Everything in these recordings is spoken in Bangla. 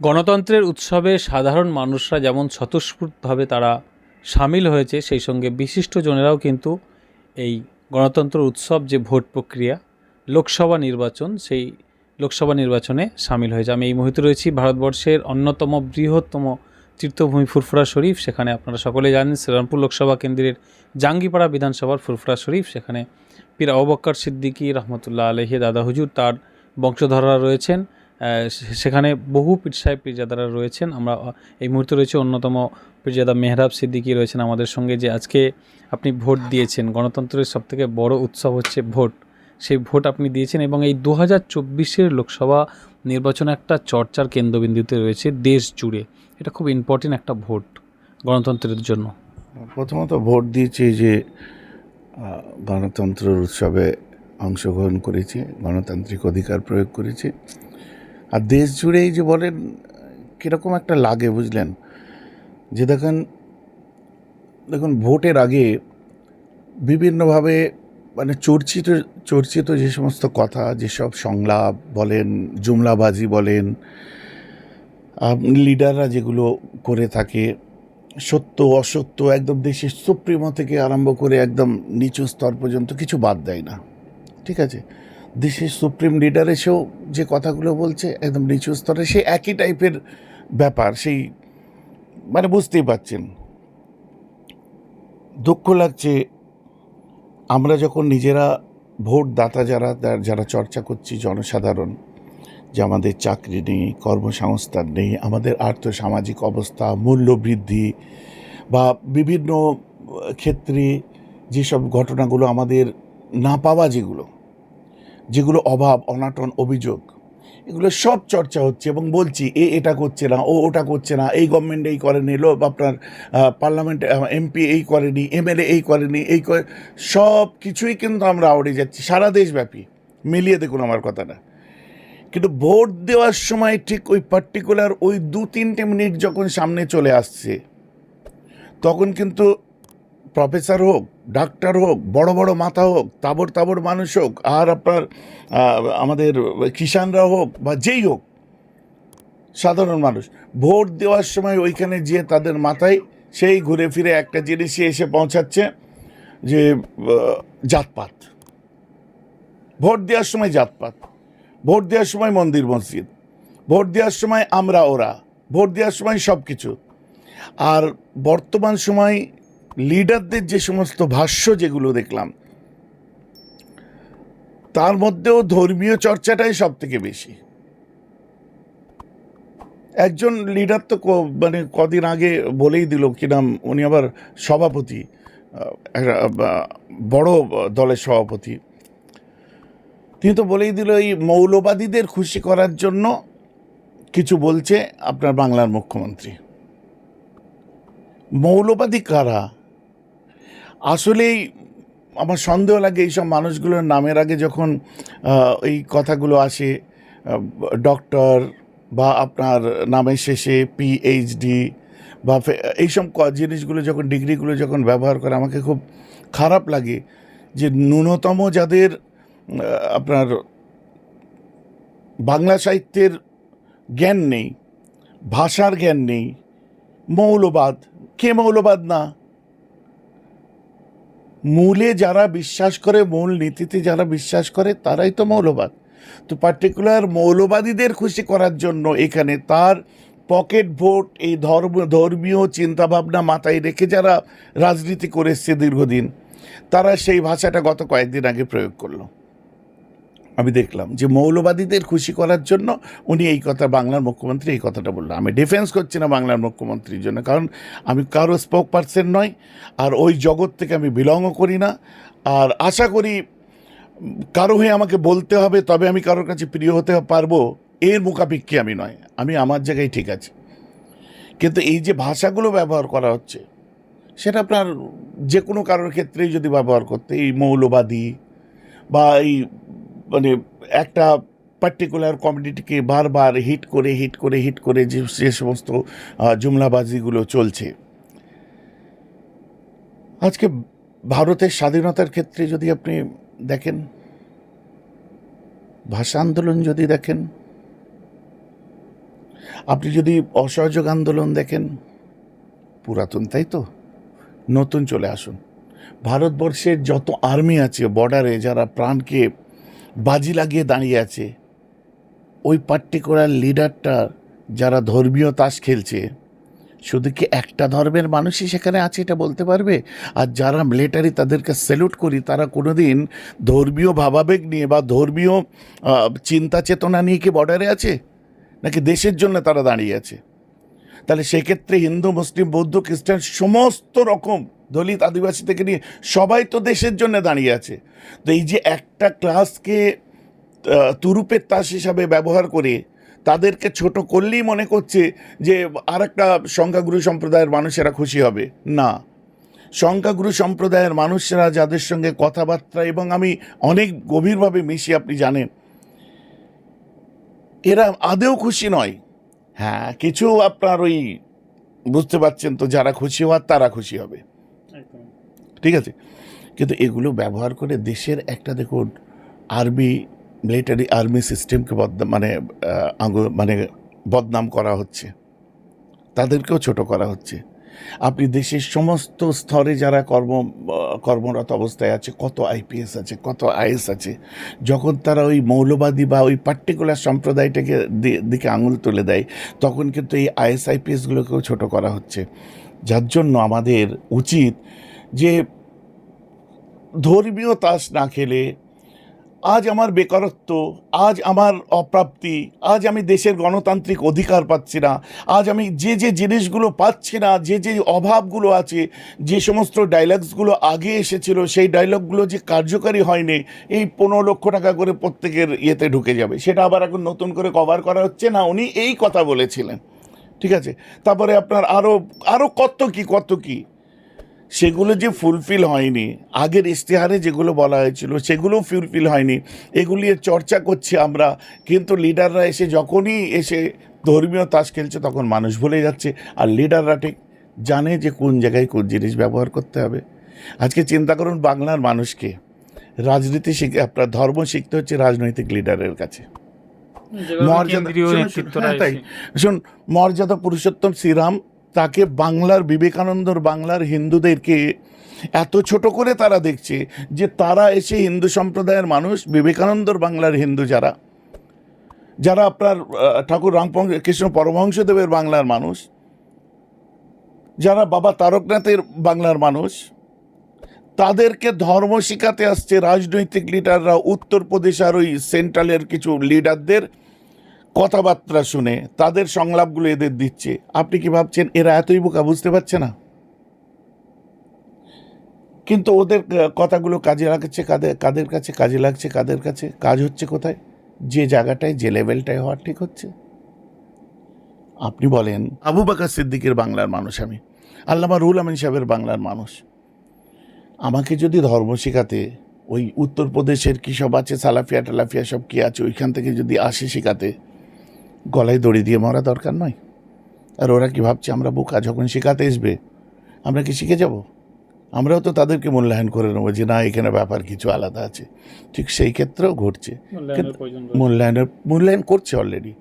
গণতন্ত্রের উৎসবে সাধারণ মানুষরা যেমন স্বতঃস্ফূর্তভাবে তারা সামিল হয়েছে, সেই সঙ্গে বিশিষ্টজনেরাও কিন্তু এই গণতন্ত্র উৎসব যে ভোট প্রক্রিয়া, লোকসভা নির্বাচন, সেই লোকসভা নির্বাচনে সামিল হয়েছে। আমি এই মুহূর্তে রয়েছি ভারতবর্ষের অন্যতম বৃহত্তম তীর্থভূমি ফুরফুরা শরীফ। সেখানে আপনারা সকলে জানেন শ্রীরামপুর লোকসভা কেন্দ্রের জাঙ্গিপাড়া বিধানসভার ফুরফুরা শরীফ। সেখানে পীর আবক্কর সিদ্দিকী রহমতুল্লাহ আলহি দাদা হুজুর তার বংশধররা রয়েছেন। সেখানে বহু পীর সাহেব পীরজাদারা রয়েছেন। আমরা এই মুহূর্তে রয়েছে অন্যতম পীরজাদা মেহরাব সিদ্দিকী রয়েছেন আমাদের সঙ্গে যে আজকে আপনি ভোট দিয়েছেন। গণতন্ত্রের সবথেকে বড় উৎসব হচ্ছে ভোট। সেই ভোট আপনি দিয়েছেন এবং এই দু হাজার লোকসভা নির্বাচন একটা চর্চার কেন্দ্রবিন্দুতে রয়েছে দেশ জুড়ে। এটা খুব ইম্পর্টেন্ট একটা ভোট গণতন্ত্রের জন্য। প্রথমত ভোট দিয়েছি যে আহ, গণতন্ত্র উৎসবে অংশগ্রহণ করেছি গণতান্ত্রিক অধিকার প্রয়োগ করেছি। আর দেশ জুড়েই যে বলেন, কীরকম একটা লাগে, বুঝলেন? যে দেখেন, দেখুন, ভোটের আগে বিভিন্নভাবে মানে চর্চিত চর্চিত যে সমস্ত কথা যেসব সংলাপ বলেন, জুমলাবাজি বলেন লিডাররা যেগুলো করে থাকে, সত্য, অসত্য, একদম দেশের সুপ্রিমো থেকে আরম্ভ করে একদম নিচু স্তর পর্যন্ত কিছু বাদ দেয় না। ঠিক আছে? দেশের সুপ্রিম লিডার এসেও যে কথাগুলো বলছে একদম নিচু স্তরে সে একই টাইপের ব্যাপার, সেই মানে বুঝতেই পারছেন। দুঃখ লাগছে, আমরা যখন নিজেরা ভোটদাতা যারা যারা চর্চা করছি, জনসাধারণ, যে আমাদের চাকরি নেই, কর্মসংস্থান নেই, আমাদের আর্থসামাজিক অবস্থা মূল্য বৃদ্ধি বা বিভিন্ন ক্ষেত্রে যেসব ঘটনাগুলো আমাদের না পাওয়া যেগুলো যেগুলো অভাব, অনাটন, অভিযোগ, এগুলো সব চর্চা হচ্ছে এবং বলছি, এ এটা করছে না, ও ওটা করছে না, এই গভর্নমেন্ট এই করেনি লো আপনার পার্লামেন্ট এমপি এই করেনি এমএলএ এই করেনি, এই করে, সব কিছুই কিন্তু আমরা আওড়ে যাচ্ছি, সারা দেশব্যাপী। মিলিয়ে দেখুন আমার কথাটা। কিন্তু ভোট দেওয়ার সময় ঠিক ওই পার্টিকুলার ওই দু তিনটে মিনিট যখন সামনে চলে আসছে, তখন কিন্তু প্রফেসর হোক, ডাক্তার হোক, বড় বড় মাথা হোক তাবর তাবর মানুষ হোক, আর আপনার আমাদের কিষানরা হোক বা যেই হোক, সাধারণ মানুষ, ভোট দেওয়ার সময় ওইখানে গিয়ে তাদের মাথায় সেই ঘুরে ফিরে একটা জিনিসই এসে পৌঁছাচ্ছে যে জাতপাত। ভোট দেওয়ার সময় জাতপাত। ভোট দেওয়ার সময় মন্দির মসজিদ। ভোট দেওয়ার সময় আমরা ওরা। ভোট দেওয়ার সময় সব কিছু আর বর্তমান সময় লিডারদের যে সমস্ত ভাষ্য যেগুলো দেখলাম, তার মধ্যেও ধর্মীয় চর্চাটাই সব থেকে বেশি। একজন লিডার তো মানে কদিন আগে বলেই দিল কি নাম, উনি আবার সভাপতি বড় দলের সভাপতি। তিনি তো বলেই দিল, এই মৌলবাদীদের খুশি করার জন্য কিছু বলছে আপনার বাংলার মুখ্যমন্ত্রী। মৌলবাদী কারা? আসলেই আমার সন্দেহ লাগে এইসব মানুষগুলোর নামের আগে যখন এই কথাগুলো আসে ডক্টর বা আপনার নামের শেষে পিএইচডি বা এইসব ক- জিনিসগুলো যখন, ডিগ্রিগুলো যখন ব্যবহার করে, আমাকে খুব খারাপ লাগে যে ন্যূনতম যাদের আপনার বাংলা সাহিত্যের জ্ঞান নেই, ভাষার জ্ঞান নেই, মৌলবাদ, কে মৌলবাদ না? মূলে যারা বিশ্বাস করে, মূল নীতিতে যারা বিশ্বাস করে, তারাই তো মৌলবাদ। তো পার্টিকুলার মৌলবাদীদের খুশি করার জন্য এখানে তার পকেট ভোট এই ধর্ম, ধর্মীয় চিন্তাভাবনা মাথায় রেখে যারা রাজনীতি করে এসছে দীর্ঘদিন, তারা সেই ভাষাটা গত কয়েকদিন আগে প্রয়োগ করল। আমি দেখলাম যে মৌলবাদীদের খুশি করার জন্য উনি এই কথা বাংলার মুখ্যমন্ত্রী এই কথাটা বলল। আমি ডিফেন্স করছি না বাংলার মুখ্যমন্ত্রীর জন্য, কারণ আমি কারও স্পোক পার্সন নয় আর ওই জগৎ থেকে আমি বিলংও করি না, আর আশা করি কারও হয়ে আমাকে বলতে হবে, তবে আমি কারোর কাছে প্রিয় হতে পারব, এর মুখাপেক্ষী আমি নয়, আমি আমার জায়গায় ঠিক আছে। কিন্তু এই যে ভাষাগুলো ব্যবহার করা হচ্ছে, সেটা আপনার যে কোনো কারোর ক্ষেত্রেই যদি ব্যবহার করতে, এই মৌলবাদী বা এই মানে একটা পার্টিকুলার কমিউনিটিকে বারবার হিট করে হিট করে হিট করে যে যে সমস্ত জুমলাবাজিগুলো চলছে। আজকে ভারতের স্বাধীনতার ক্ষেত্রে যদি আপনি দেখেন, ভাষা আন্দোলন যদি দেখেন, আপনি যদি অসহযোগ আন্দোলন দেখেন, পুরাতন তাই তো? নতুন চলে আসুন। ভারতবর্ষের যত আর্মি আছে বর্ডারে যারা প্রাণকে বাজি লাগিয়ে দাঁড়িয়ে আছে। ওই পার্টিকুলার লিডারটা যারা ধর্মীয় তাস খেলছে, শুধু কি একটা ধর্মের মানুষই সেখানে আছে এটা বলতে পারবে? আর যারা মিলিটারি তাদেরকে স্যালুট করি, তারা কোনো দিন ধর্মীয় ভাবাবেগ নিয়ে বা ধর্মীয় চিন্তা চেতনা নিয়ে কি বর্ডারে আছে? নাকি দেশের জন্য তারা দাঁড়িয়ে আছে? তাহলে সেক্ষেত্রে হিন্দু, মুসলিম, বৌদ্ধ, খ্রিস্টান সমস্ত রকম দলিত আদিবাসী থেকে নিয়ে সবাই তো দেশের জন্য দাঁড়িয়ে আছে। তো এই যে একটা ক্লাসকে তুরুপের তাস হিসাবে ব্যবহার করে তাদেরকে ছোট করলেই মনে করছে যে আর একটা সংখ্যাগুরু সম্প্রদায়ের মানুষেরা খুশি হবে। না। সংখ্যাগুরু সম্প্রদায়ের মানুষরা যাদের সঙ্গে কথাবার্তা এবং আমি অনেক গভীরভাবে মিশি, আপনি জানেন, এরা আদেও খুশি নয়। হ্যাঁ কিছু আপনার ওই বুঝতে পারছেন তো, যারা খুশি হওয়ার তারা খুশি হবে। ঠিক আছে? কিন্তু এগুলো ব্যবহার করে দেশের একটা দেখুন, আর্মি মিলিটারি আর্মি সিস্টেমকে বদনাম মানে মানে বদনাম করা হচ্ছে। তাদেরকেও ছোট করা হচ্ছে। আপনি দেশের সমস্ত স্তরে যারা কর্ম কর্মরত অবস্থায় আছে, কত আইপিএস আছে, কত আইএস আছে, যখন তারা ওই মৌলবাদী বা ওই পার্টিকুলার সম্প্রদায়টাকে দিকে আঙুল তুলে দেয়, তখন কিন্তু এই আইএস আইপিএসগুলোকেও ছোট করা হচ্ছে। যার জন্য আমাদের উচিত যে ধর্মীয় তাস না খেলে আজ আমার বেকারত্ব, আজ আমার অপ্রাপ্তি, আজ আমি দেশের গণতান্ত্রিক অধিকার পাচ্ছি না, আজ আমি যে যে জিনিসগুলো পাচ্ছি না, যে যে অভাবগুলো আছে, যে সমস্ত ডায়লগসগুলো আগে এসেছিল, সেই ডায়লগগুলো যে কার্যকারী হয়নি, এই পনেরো লক্ষ টাকা করে প্রত্যেকের ইয়েতে ঢুকে যাবে। সেটা আবার এখন নতুন করে কভার করা হচ্ছে না, উনি এই কথা বলেছিলেন। ঠিক আছে? তারপরে আপনার আরও আরও কত কি কত কি? সেগুলো যে ফুলফিল হয়নি আগের ইশতেহারে যেগুলো বলা হয়েছিল সেগুলো ফুলফিল হয়নি। এগুলি চর্চা করছি আমরা কিন্তু লিডাররা এসে যখনই এসে ধর্মীয় তাস খেলছে তখন মানুষ ভুলে যাচ্ছে। আর লিডাররা ঠিক জানে যে কোন জায়গায় কোন জিনিস ব্যবহার করতে হবে। আজকে চিন্তা করুন বাংলার মানুষকে। রাজনীতি শিখে আপনার ধর্ম শিখতে হচ্ছে রাজনৈতিক লিডারের কাছে। মর্যাদা নেতৃত্বরা হ্যাঁ, শুন মর্যাদা পুরুষোত্তম শ্রীরাম তাকে বাংলার বিবেকানন্দর বাংলার হিন্দুদেরকে এত ছোট করে তারা দেখছে যে তারা এসে হিন্দু সম্প্রদায়ের মানুষ, বিবেকানন্দর বাংলার হিন্দু যারা। যারা আপনার ঠাকুর রামপং, কৃষ্ণ পরমহংসদেবের বাংলার মানুষ। যারা বাবা তারকনাথের বাংলার মানুষ। তাদেরকে ধর্ম শিখাতে আসছে রাজনৈতিক লিডাররা উত্তরপ্রদেশ আর ওই সেন্ট্রালের কিছু লিডারদের কথাবার্তা শুনে তাদের সংলাপগুলো এদের দিচ্ছে। আপনি কি ভাবছেন, এরা এতই বোকা বুঝতে পারছে না? কিন্তু ওদের কথাগুলো কাজে লাগছে কাদের কাদের কাছে কাজে লাগছে, কাদের কাছে? কাজ হচ্ছে কোথায়? যে জায়গাটায়, যে লেভেলটায় হওয়ার ঠিক হচ্ছে? আপনি বলেন, আবু বাকার সিদ্দিকের বাংলার মানুষ আমি। আল্লামা রুল আমিন সাহেবের বাংলার মানুষ। আমাকে যদি ধর্ম শেখাতে, ওই উত্তরপ্রদেশের কী সব আছে সালাফিয়া টালাফিয়া সব কী আছে, ওইখান থেকে যদি আসে শেখাতে গলায় দড়ি দিয়ে মরা দরকার নয়। আর ওরা কি ভাবছে আমরা বোকা যখন শেখাতে আসবে আমরা কি শিখে যাব? আমরাও তো তাদেরকে মূল্যায়ন করে নেব যে না এখানে ব্যাপার কিছু আলাদা আছে। ঠিক সেই ক্ষেত্রেও ঘটছে। মূল্যায়নের মূল্যায়ন করছে অলরেডি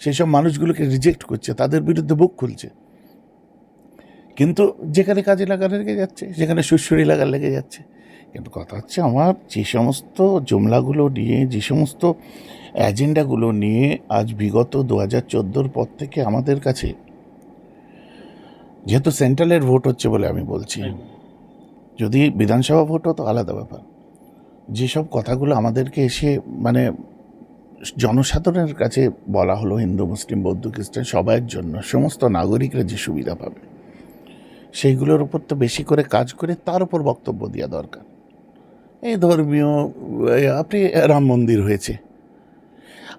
সেই সব মানুষগুলোকে রিজেক্ট করছে তাদের বিরুদ্ধে বুক খুলছে। কিন্তু যেখানে কাজে লাগার লেগে যাচ্ছে যেখানে সুশ্রী লাগার লেগে যাচ্ছে। কিন্তু কথা হচ্ছে আমার যে সমস্ত জুমলাগুলো নিয়ে যে সমস্ত এজেন্ডাগুলো নিয়ে আজ বিগত দু হাজার চোদ্দোর পর থেকে আমাদের কাছে যেহেতু সেন্ট্রালের ভোট হচ্ছে বলে আমি বলছি যদি বিধানসভা ভোট হতো আলাদা ব্যাপার। যেসব কথাগুলো আমাদেরকে এসে মানে জনসাধারণের কাছে বলা হলো হিন্দু মুসলিম বৌদ্ধ খ্রিস্টান সবাইয়ের জন্য সমস্ত নাগরিকরা যে সুবিধা পাবে সেইগুলোর উপর তো বেশি করে কাজ করে তার উপর বক্তব্য দেওয়া দরকার। এই ধর্মীয় আপনি রাম মন্দির হয়েছে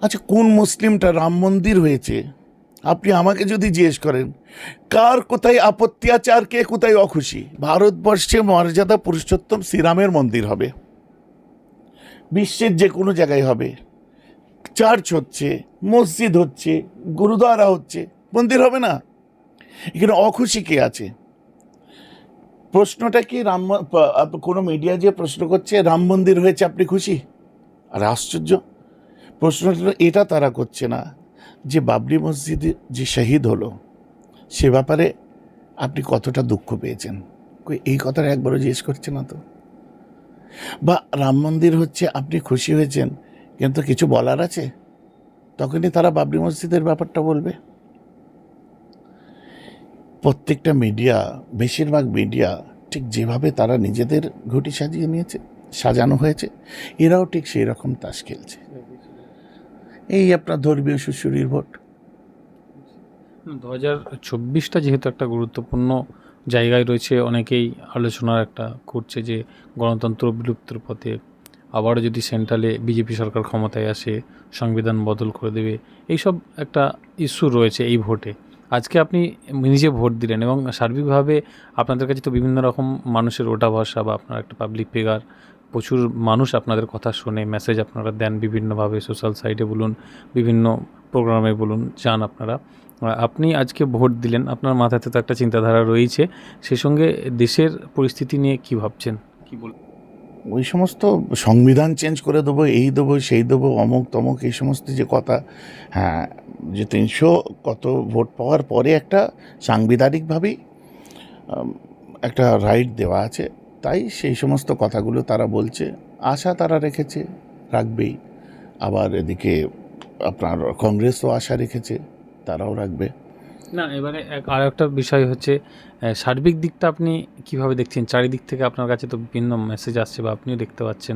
আচ্ছা কোন মুসলিমটা রাম মন্দির হয়েছে? আপনি আমাকে যদি জিজ্ঞেস করেন, কার কোথায় আপত্তি আছে আর কে কোথায় অখুশি? ভারতবর্ষে মর্যাদা পুরুষোত্তম শ্রীরামের মন্দির হবে। বিশ্বের যে কোনো জায়গায় হবে। চার্চ হচ্ছে, মসজিদ হচ্ছে, গুরুদ্বারা হচ্ছে, মন্দির হবে না? এখানে অখুশি কে আছে? প্রশ্নটা কি রাম কোনো মিডিয়া যে প্রশ্ন করছে, রাম মন্দির হয়েছে, আপনি খুশি? আর আশ্চর্য। প্রশ্নটা এটা তারা করছে না যে বাবরি মসজিদে যে শহীদ হলো, সে ব্যাপারে আপনি কতটা দুঃখ পেয়েছেন? এই কথাটা একবারও জিজ্ঞেস করছে না তো? বা রাম মন্দির হচ্ছে, আপনি খুশি হয়েছেন, কিন্তু কিছু বলার আছে? তখনই তারা বাবরি মসজিদের ব্যাপারটা বলবে। প্রত্যেকটা মিডিয়া, বেশিরভাগ মিডিয়া ঠিক যেভাবে তারা নিজেদের ঘটি সাজিয়ে নিয়েছে, সাজানো হয়েছে, এরাও ঠিক সেই রকম তাস খেলছে। এই আপনার ধর্মীয় সুশুরির ভোট। দু হাজার চব্বিশটা যেহেতু একটা গুরুত্বপূর্ণ জায়গায় রয়েছে, অনেকেই আলোচনার একটা করছে যে গণতন্ত্র বিলুপ্তির পথে আবারও যদি সেন্ট্রালে বিজেপি সরকার ক্ষমতায় আসে, সংবিধান বদল করে দেবে, এইসব একটা ইস্যু রয়েছে এই ভোটে। আজকে আপনি নিজে ভোট দিলেন এবং সার্বিকভাবে আপনাদের কাছে তো বিভিন্ন রকম মানুষের ওটা ভরসা বা আপনার একটা পাবলিক ফিগার প্রচুর মানুষ আপনাদের কথা শুনে মেসেজ আপনারা দেন বিভিন্নভাবে সোশ্যাল সাইটে বলুন, বিভিন্ন প্রোগ্রামে বলুন, যান আপনারা। আপনি আজকে ভোট দিলেন, আপনার মাথাতে তো একটা চিন্তাধারা রয়েছে। সেই সঙ্গে দেশের পরিস্থিতি নিয়ে কি ভাবছেন? কি বল ওই সমস্ত সংবিধান চেঞ্জ করে দেবো, এই দেবো, সেই দেবো, অমুক তমুক, এই সমস্ত যে কথা হ্যাঁ যে তিনশো কত ভোট পাওয়ার পরে একটা সাংবিধানিকভাবেই একটা রাইট দেওয়া আছে। তাই সেই সমস্ত কথাগুলো তারা বলছে আশা তারা রেখেছে রাখবেই। আবার এদিকে আপনার কংগ্রেসও আশা রেখেছে তারাও রাখবে। না এবারে আর একটা বিষয় হচ্ছে সার্বিক দিকটা আপনি কীভাবে দেখছেন? চারিদিক থেকে আপনার কাছে তো বিভিন্ন মেসেজ আসছে বা আপনিও দেখতে পাচ্ছেন।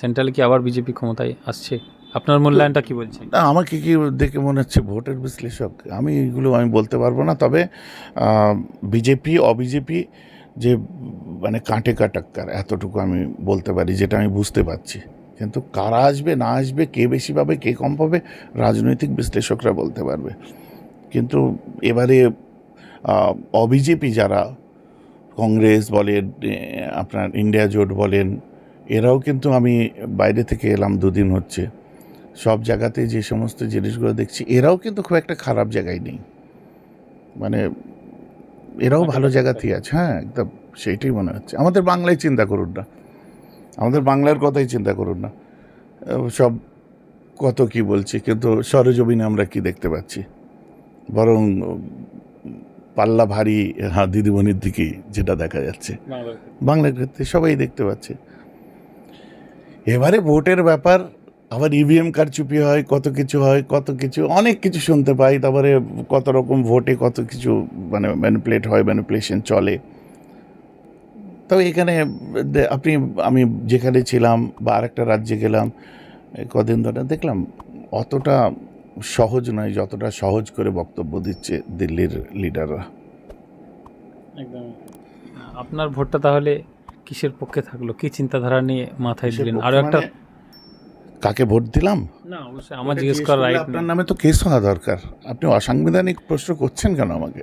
সেন্ট্রালে কি আবার বিজেপি ক্ষমতায় আসছে? আপনার মূল্যায়নটা কি বলছেন? না আমাকে কি দেখে মনে হচ্ছে ভোটের বিশ্লেষক? আমি এগুলো আমি বলতে পারব না তবে বিজেপি অবিজেপি যে মানে কাঁটে কাটাক্কার, এতটুকু আমি বলতে পারি, যেটা আমি বুঝতে পারছি। কিন্তু কারা আসবে, না আসবে, কে বেশি পাবে, কে কম পাবে, রাজনৈতিক বিশ্লেষকরা বলতে পারবে। কিন্তু এবারে অবিজেপি যারা, কংগ্রেস বলেন আপনার ইন্ডিয়া জোট বলেন, এরাও কিন্তু আমি বাইরে থেকে এলাম দুদিন হচ্ছে। সব জায়গাতে যে সমস্ত জিনিসগুলো দেখছি, এরাও কিন্তু খুব একটা খারাপ জায়গায় নেই। মানে এরাও ভালো জায়গাতেই আছে হ্যাঁ একদম সেইটাই মনে হচ্ছে। আমাদের বাংলায় চিন্তা করুন না। আমাদের বাংলার কথাই চিন্তা করুন না। সব কত কি বলছি কিন্তু সরজমিনে আমরা কি দেখতে পাচ্ছি? বরং পাল্লা ভারী হ্যাঁ দিদিমণির দিকেই যেটা দেখা যাচ্ছে। বাংলার ক্ষেত্রে সবাই দেখতে পাচ্ছে। এবারে ভোটের ব্যাপার আবার ইভিএম কারচুপি হয় কত কিছু হয় কত কিছু অনেক কিছু শুনতে পাই তারপরে কত রকম ভোটে কত কিছু মানে ম্যানিপুলেট হয় ম্যানিপুলেশন চলে। তবে এখানে আপনি আমি যেখানে ছিলাম বা আরেকটা রাজ্যে গেলাম কদিন ধরে দেখলাম অতটা সহজ নয় যতটা সহজ করে বক্তব্য দিচ্ছে দিল্লির লিডাররা একদম। আপনার ভোটটা তাহলে কিসের পক্ষে থাকল? কি চিন্তাধারা নিয়ে মাথায় দিলেন? আরও একটা মানে কাকে ভোট দিলাম? না অবশ্যই আমার জিজ্ঞেস করার রাইট আপনার নামে তো কেস হওয়া দরকার। আপনি অসাংবিধানিক প্রশ্ন করছেন কেন আমাকে?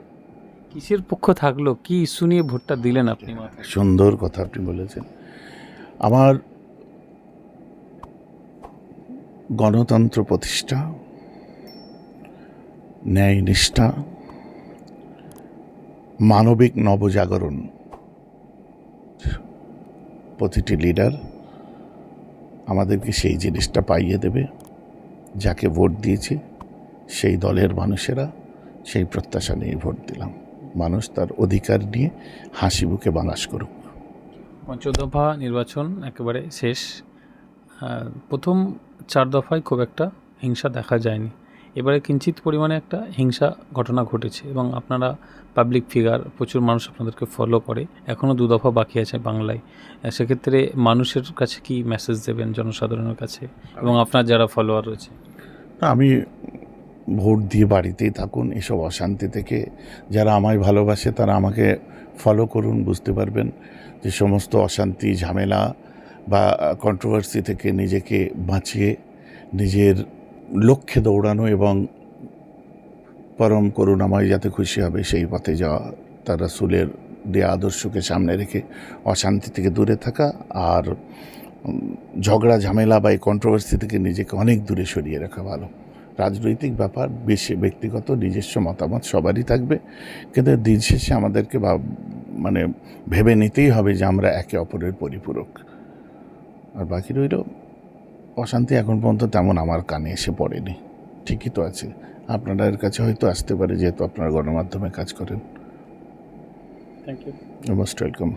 কিসের পক্ষ থাকল? কি ইস্যু নিয়ে ভোটটা দিলেন আপনি সুন্দর কথা আপনি বলেছেন। আমার গণতন্ত্র প্রতিষ্ঠা ন্যায় নিষ্ঠা মানবিক নবজাগরণ প্রতিটি লিডার আমাদেরকে সেই জিনিসটা পাইয়ে দেবে, যাকে ভোট দিয়েছি, সেই দলের মানুষেরা সেই প্রত্যাশা নিয়ে ভোট দিলাম। মানুষ তার অধিকার নিয়ে হাসি বুকে বাংলাস করুক। পঞ্চদফা নির্বাচন একেবারে শেষ। প্রথম চার দফায় খুব একটা হিংসা দেখা যায়নি। এবারে কিঞ্চিত পরিমাণে একটা হিংসা ঘটনা ঘটেছে এবং আপনারা পাবলিক ফিগার প্রচুর মানুষ আপনাদেরকে ফলো করে। এখনও দু দফা বাকি আছে বাংলায়। সেক্ষেত্রে মানুষের কাছে কি মেসেজ দেবেন, জনসাধারণের কাছে? এবং আপনার যারা ফলোয়ার রয়েছে? আমি ভোট দিয়ে বাড়িতেই থাকুন, এসব অশান্তি থেকে। যারা আমায় ভালোবাসে, তারা আমাকে ফলো করুন, বুঝতে পারবেন যে সমস্ত অশান্তি, ঝামেলা বা কন্ট্রোভার্সি থেকে নিজেকে বাঁচিয়ে, নিজের লক্ষ্যে দৌড়ানো এবং পরম করুণাময় যাতে খুশি হবে, সেই পথে যাওয়া, তার রাসূলের দেয়া আদর্শকে সামনে রেখে অশান্তি থেকে দূরে থাকা আর ঝগড়া, ঝামেলা বা এই কন্ট্রোভার্সি থেকে নিজেকে অনেক দূরে সরিয়ে রাখা ভালো। রাজনৈতিক ব্যাপার, বেশি ব্যক্তিগত, নিজস্ব মতামত সবারই থাকবে। কিন্তু দিন শেষে আমাদেরকে ভাব মানে ভেবে নিতেই হবে যে আমরা একে অপরের পরিপূরক। আর বাকি রইল অশান্তি এখন পর্যন্ত তেমন আমার কানে এসে পড়েনি। ঠিকই তো আছে। আপনারা এর কাছে হয়তো আসতে পারে যেহেতু আপনারা গণমাধ্যমে কাজ করেন। Thank you most welcome